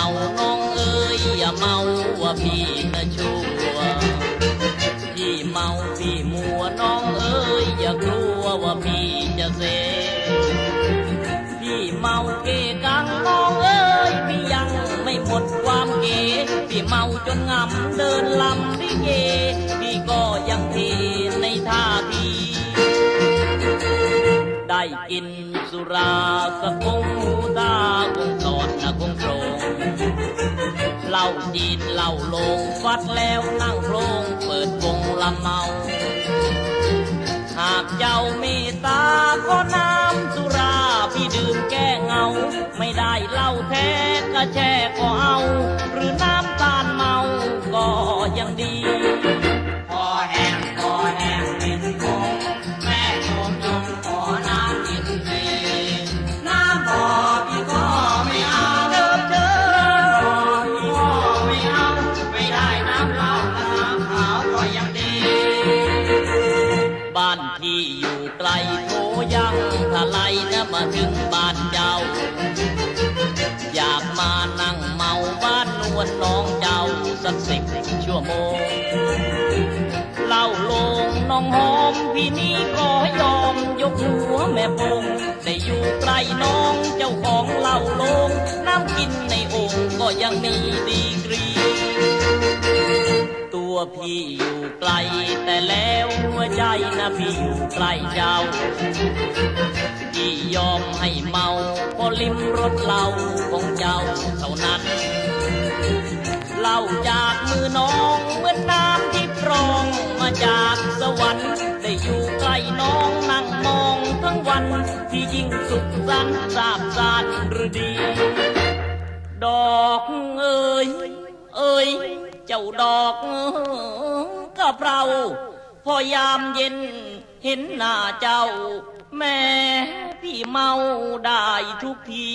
เมาน้องเอ้ยอย่าเมาว่าพี่นะชัวพี่เมาพี่มัวน้องเอ้ยอย่ากลัวว่าพี่จะเสพี่เมาเกกังน้องเอ้ยพี่ยังไม่หมดความเกพี่เมาจนงำเดินลำลิเกพี่ก็ยังเทในท่าทีได้กินสุราสะกง งฟัดแล้วนั่งโพรงเปิดวงลำเมา หากเจ้ามีตาก็น้ำสุราพี่ดื่มแก้เงา ไม่ได้เหล้าแท้ก็แช่ก็เอาหรือน้ บ้านพี่อยู่ไกลโทยังถ้าไลนะมาถึงบ้านเจ้า อยากมานั่งเมาบ้านนวลน้องเจ้าสักสิบชั่วโมงเล่าลงน้องหอมพี่นี้ก็ยอมยกหัวแม่ปงได้อยู่ใกล้น้องเจ้าของเล่าลงน้ำกินในโอ่งก็ยังมีดีกรี พี่อยู่ไกล แต่แล้วหัวใจนะพี่อยู่ใกล้เจ้าพี่ยอมให้เมาพอลิ้มรสเหล้าของเจ้าเท่านั้นเหล่าจากมือน้องเหมือนน้ำที่โปรองมาจากสวรรค์ได้อยู่ใกล้น้องนั่งมองทั้งวันที่ยิ่งสุขสันต์สาบสานหรือดี ดอกเอ้ยเอ้ย เจ้าดอกกะเพราพอยามเย็นเห็นหน้าเจ้า แม่พี่เมาได้ทุกที